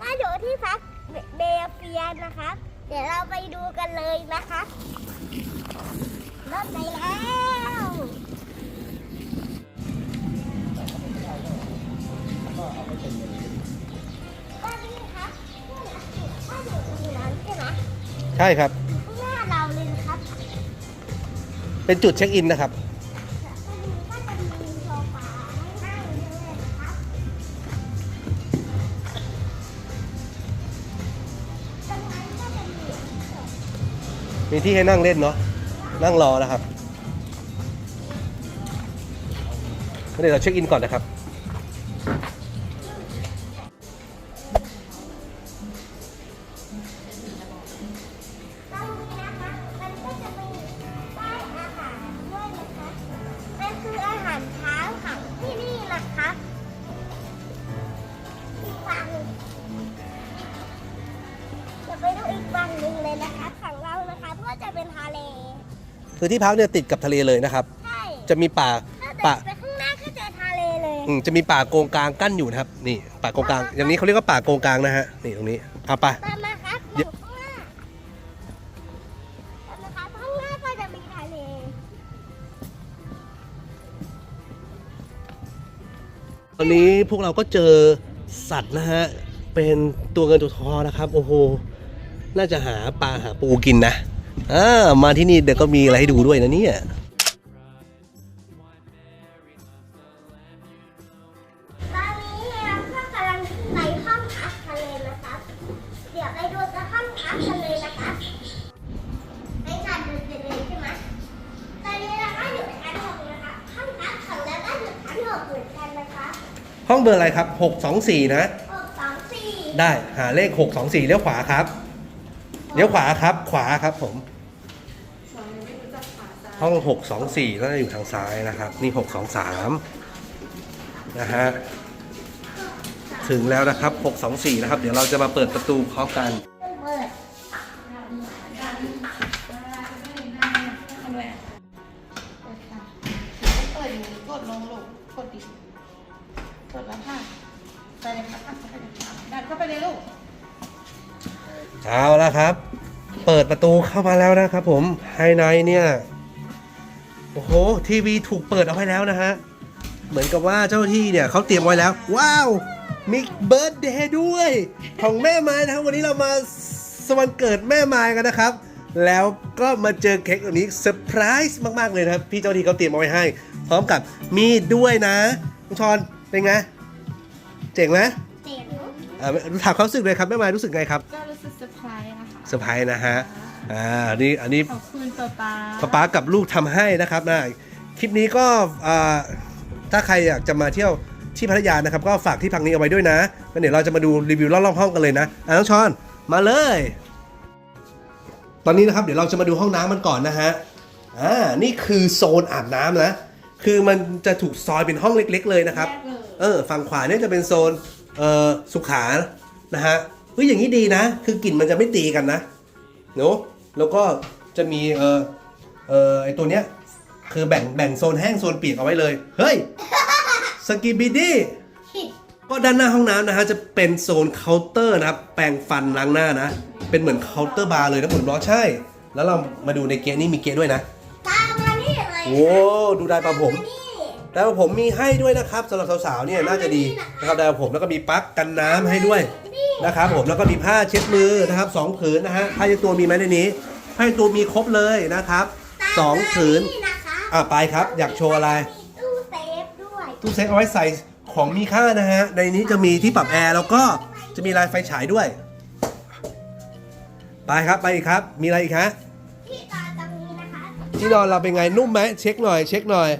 ก็อยู่ที่พักเบลเฟียนนะคะเดี๋ยวเราไปดูกันเลยนะคะรถไปแล้วตอนนี้ครับถ้าอยู่ตรงนั้นใช่ไหมใช่ครับ ข้างหน้าเราเลยนะครับ เป็นจุดเช็คอินนะครับ มีที่ให้นั่งเล่นเนาะนั่งรอนะครับเดี๋ยวเราเช็คอินก่อนนะครับ คือที่พักเนี่ยติดกับทะเลเลยนะครับ ใช่จะมีป่าถ้าป่าเดินไปข้างหน้าก็เจอทะเลเลย อืมจะมีป่าโกงกลางกั้นอยู่นะครับ นี่ป่าโกงกลาง อย่างนี้เขาเรียกว่าป่าโกงกลางนะฮะนี่ตรงนี้เอาไป ตามมาครับเดี๋ยว ข้างหน้าตามมาครับข้างหน้าก็จะมีทะเลตอนนี้พวกเราก็เจอสัตว์นะฮะเป็นตัวเงินตัวทองนะครับ โอ้โหน่าจะหาปลาหาปูกินนะ อ่ามาที่นี่เดี๋ยวก็มีอะไรให้ดูด้วยนะเนี่ยตอนนี้เราก็กำลังไปห้องพักทะเลนะครับเดี๋ยวไปดูกันห้องพักทะเลนะครับไปงานเดินทะเลใช่ไหมตอนนี้เราก็อยู่ชั้นหกนะคะห้องพักของเราก็อยู่ชั้นหกเหมือนกันนะคะห้องเบอร์อะไรครับ 624 นะหกสองสี่ได้ หาเลข 624 เลี้ยวขวาครับ เลี้ยวขวาครับ ขวาครับผม ห้อง624ก็จะอยู่ทางซ้ายนะครับ นี่623นะฮะ ถึงแล้วนะครับ624นะครับ เดี๋ยวเราจะมาเปิดประตูพร้อมกัน เอาละครับ เปิดประตูเข้ามาแล้วนะครับผมภายในเนี่ย โอ้โห ทีวีถูกเปิดเอาไว้แล้วนะฮะ เหมือนกับว่าเจ้าที่เนี่ยเขาเตรียมไว้แล้ว ว้าวมีเบิร์ดเดย์ด้วย ของแม่ไม้นะครับวันนี้เรามาสวันเกิดแม่ไม้กันนะครับ แล้วก็มาเจอเค้กแบบนี้เซอร์ไพรส์มาก ๆ เลยนะครับ พี่เจ้าหน้าที่เขาเตรียมเอาไว้ให้ พร้อมกับมีดด้วยนะคุณชอนเป็นไง เจ๋งไหม เจ็ดอ่าถามความรู้สึกเลยครับแม่ไม้รู้สึกไงครับก็รู้สึกเซอร์ไพรส์นะคะเซอร์ไพรส์นะฮะอ่านี่อันนี้ขอบคุณป๊าป๊าป๊าป๊ากับลูกทำให้นะครับนะคลิปนี้ก็อ่าถ้าใครอยากจะมาเที่ยวที่พัทยานะครับ ก็ฝากที่พักนี้เอาไว้ด้วยนะแล้วเดี๋ยวเราจะมาดูรีวิวรอบๆห้องกันเลยนะอะน้องชอนมาเลย ตอนนี้นะครับเดี๋ยวเราจะมาดูห้องน้ำมันก่อนนะฮะอ่านี่คือโซนอาบน้ำนะ คือมันจะถูกซอยเป็นห้องเล็ก ๆ เลยนะครับ แยกเลย เออฝั่งขวาเนี่ยจะเป็นโซน เอ่อสุขานะฮะเฮ้ยอย่างนี้ดีนะ คือกลิ่นมันจะไม่ตีกันนะเนาะแล้วก็จะมีเออเออไอตัวเนี้ยคือแบ่งแบ่งโซนแห้งโซนเปียกเอาไว้เลย เฮ้ยสกีบิดี้ก็ด้านหน้าห้องน้ำนะฮะจะเป็นโซนเคาน์เตอร์นะครับแปรงฟันล้างหน้านะ เป็นเหมือนเคาน์เตอร์บาร์เลยนะผมบอกใช่ แล้วเรามาดูในเกียร์นี่มีเกียร์ด้วยนะตามมานี่เลยโอ้ดูได้ปะผม นี่แต่ว่าผมมีให้ด้วยนะครับสำหรับสาวๆเนี่ยน่าจะดีนะครับแต่ผมแล้วก็มีปลั๊กกันน้ำให้ด้วยนะครับ ผมแล้วก็มีผ้าเช็ดมือนะครับสองผืนนะฮะผ้าเช็ดตัวมีไหมในนี้ผ้าเช็ดตัวมีครบเลยนะครับสองผืนนี่นะคะอะไปครับ อยากโชว์อะไร มีตู้เซฟด้วยตู้เซฟเอาไว้ใส่ของมีค่านะฮะในนี้จะมีที่ปรับแอร์แล้วก็จะมีลายไฟฉายด้วย ไปครับไปอีกครับ มีอะไรอีกฮะที่ตาตรงนี้นะคะ ที่นอนเราเป็นไงนุ่มไหมเช็คหน่อยเช็คหน่อย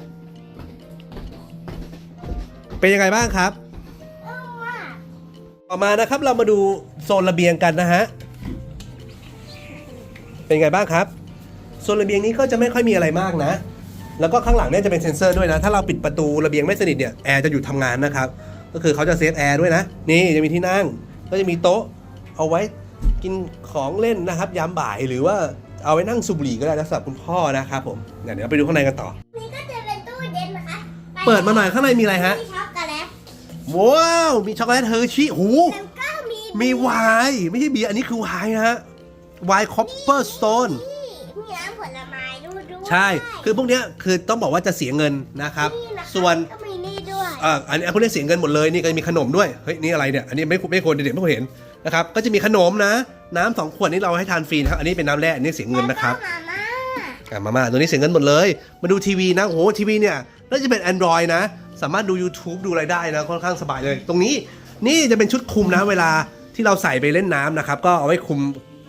เป็นยังไงบ้างครับเออว่าต่อมานะครับเรามาดูโซนระเบียงกันนะฮะ เป็นไงบ้างครับ โซนระเบียงนี้ก็จะไม่ค่อยมีอะไรมากนะ แล้วก็ข้างหลังเนี่ยจะเป็นเซ็นเซอร์ด้วยนะ ถ้าเราปิดประตูระเบียงไม่สนิทเนี่ยแอร์จะหยุดทำงานนะครับ ก็คือเขาจะเซฟแอร์ด้วยนะ นี่จะมีที่นั่ง ก็จะมีโต๊ะ เอาไว้กินของเล่นนะครับ ยามบ่ายหรือว่าเอาไว้นั่งสูบบุหรี่ก็ได้นะสำหรับคุณพ่อนะครับผม เดี๋ยวเดี๋ยวเราไปดูข้างในกันต่อ นี่ก็จะเป็นตู้เย็นนะคะ เปิดมาหน่อยข้างในมีอะไรฮะ ว้าว มีช็อกโกแลตเฮอร์ชี่หูแล้วก็มีมีไวน์ไม่ใช่เบียร์อันนี้คือไวน์นะฮะไวน์คอปเปอร์สโตนมีน้ำผลไม้ด้วยด้วยใช่ คือพวกเนี้ยคือต้องบอกว่าจะเสียเงินนะครับ นี่ะคะส่วน ก็มีนี่ด้วยอ่าอันนี้พวกนี้เสียเงินหมดเลยนี่ก็จะมีขนมด้วยเฮ้ยนี่อะไรเนี่ยอันนี้ไม่ไม่ควรเด็กๆไม่ควรเห็นนะครับก็จะมีขนมนะน้ำสองขวดนี่เราให้ทานฟรีนะครับอันนี้เป็นน้ำแร่อันนี้เสียเงินนะครับแล้วก็มาม่าอะมามาตัวนี้เสียเงินหมดเลย มาดูทีวีนะโอ้โหทีวีเนี่ยน่าจะเป็น Android นะ สามารถดู YouTube ดูอะไรได้นะค่อนข้างสบายเลย ตรงนี้นี่จะเป็นชุดคลุมนะเวลาที่เราใส่ไปเล่นน้ำนะครับ ก็เอาไว้คลุม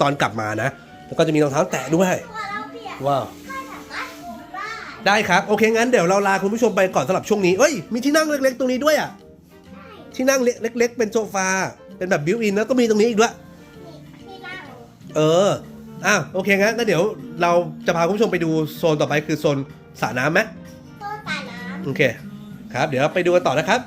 ตอนกลับมานะ แล้วก็จะมีรองเท้าแตะด้วยพอเราเปียกว้าวก็สามารถถูได้ได้ครับโอเคงั้นเดี๋ยวเราลาคุณผู้ชมไปก่อนสำหรับช่วงนี้เอ้ยมีที่นั่งเล็ก ๆ ตรงนี้ด้วยอะที่นั่งเล็กๆเป็นโซฟาเป็นแบบบิวอินแล้วก็มีตรงนี้อีกด้วยนี่ที่นั่งเอออ้าวโอเคงั้นก็เดี๋ยวเราจะพาคุณผู้ชมไปดูโซนต่อไปคือโซนสระน้ำไหมโต๊ะตาน้ำโอเค ครับ เดี๋ยวไปดูกันต่อนะครับ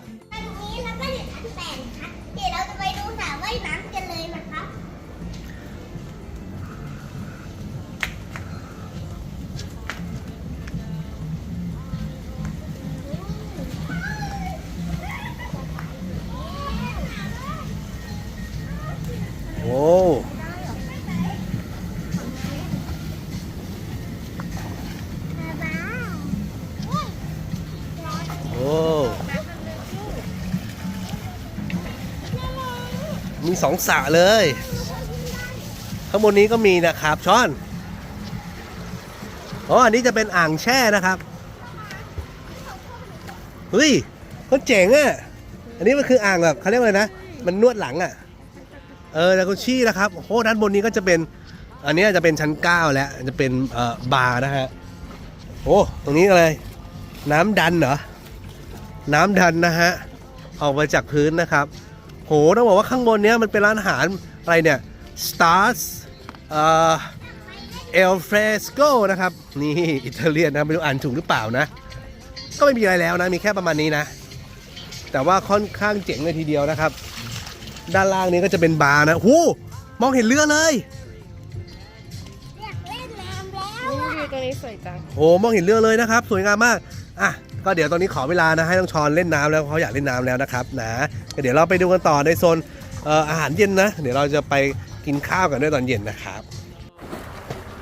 สองสระเลย ข้างบนนี้ก็มีนะครับช้อนอ๋ออันนี้จะเป็นอ่างแช่นะครับเฮ้ยเขาเจ๋งอะอันนี้มันคืออ่างแบบเขาเรียกว่าอะไรนะ มันนวดหลังอะ เออจากุชี่นะครับโอ้โหด้านบนนี้ก็จะเป็น อันนี้จะเป็นชั้น9แล้วจะเป็นเอ่อบาร์นะฮะโอ้ตรงนี้อะไรน้ำดันเหรอ น้ำดันนะฮะ ออกมาจากพื้นนะครับ โหต้องบอกว่าข้างบนเนี้ยมันเป็นร้านอาหารอะไรเนี่ย Stars เอ่อ El Fresco นะครับ นี่อิตาเลียนนะไม่รู้อ่านถูกหรือเปล่านะ ก็ไม่มีอะไรแล้วนะ มีแค่ประมาณนี้นะ แต่ว่าค่อนข้างเจ๋งเลยทีเดียวนะครับ ด้านล่างนี้ก็จะเป็นบาร์นะหูมองเห็นเรือเลยอยากเล่นน้ำแล้วนี่อะวิวตรงนี้สวยจังโอ้มองเห็นเรือเลยนะครับ สวยงามมากอะ ก็เดี๋ยวตอนนี้ขอเวลานะให้น้องชอนเล่นน้ำแล้วเขาอยากเล่นน้ำแล้วนะครับนะก็เดี๋ยวเราไปดูกันต่อในโซนเอ่ออาหารเย็นนะ เดี๋ยวเราจะไปกินข้าวกันด้วยตอนเย็นนะครับ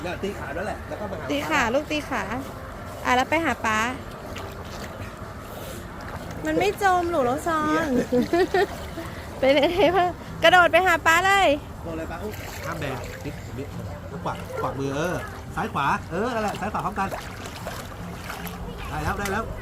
เนี่ยตีขาด้วยแหละแล้วก็มาหาตีขาลูกตีขาอะแล้วไปหาป๊ามันไม่จมหนูแล้วซอนไปเลยเพื่อกระโดดไปหาป๊าเลยลงเลยปะอุ๊ยห้ามแบงนิดนิดขวาขวามือเออซ้ายขวาเออนั่นแหละซ้ายขวาพร้อมกันได้แล้วได้แล้วเอ้ย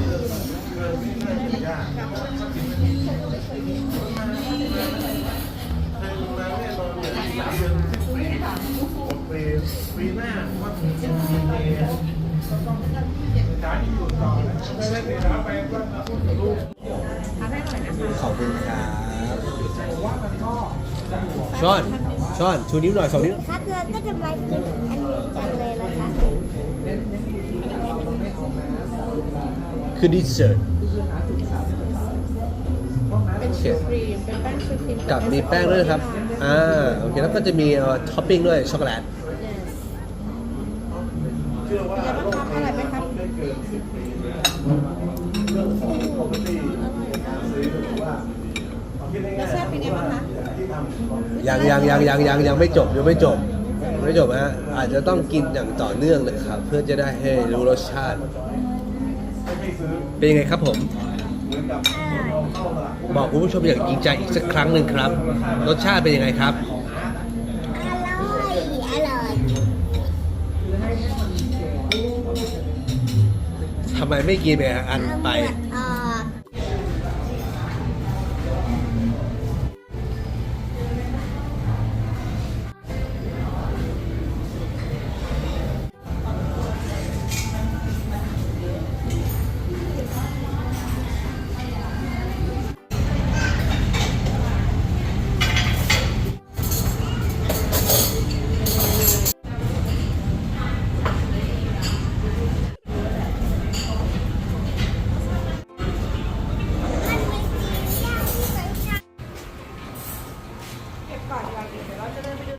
ขอบคุณครับช้อนช้อนชูนิ้วหน่อยสองนิ้วครับเราก็จะมากินอันนี้กันเลยนะคะคือดีเซอร์ เป็นชูครีมเป็นแป้งชูครีมกับมีแป้งด้วยนะครับ อ่า โอเค แล้วก็จะมีเอ่อท็อปปิ้งด้วยช็อกโกแลตเป็นไงบ้างครับอร่อยไหมครับรสชาติเป็นไงบ้างคะยังยังยังยังยังยังไม่จบยังไม่จบยังไม่จบฮะอาจจะต้องกินอย่างต่อเนื่องนะครับ เพื่อจะได้ให้รู้รสชาติ เป็นยังไงครับผม บอกคุณผู้ชมอย่างจริงใจอีกสักครั้งหนึ่งครับ รสชาติเป็นยังไงครับ อร่อย อร่อย ทำไมไม่กินไปอันไป เอ่อ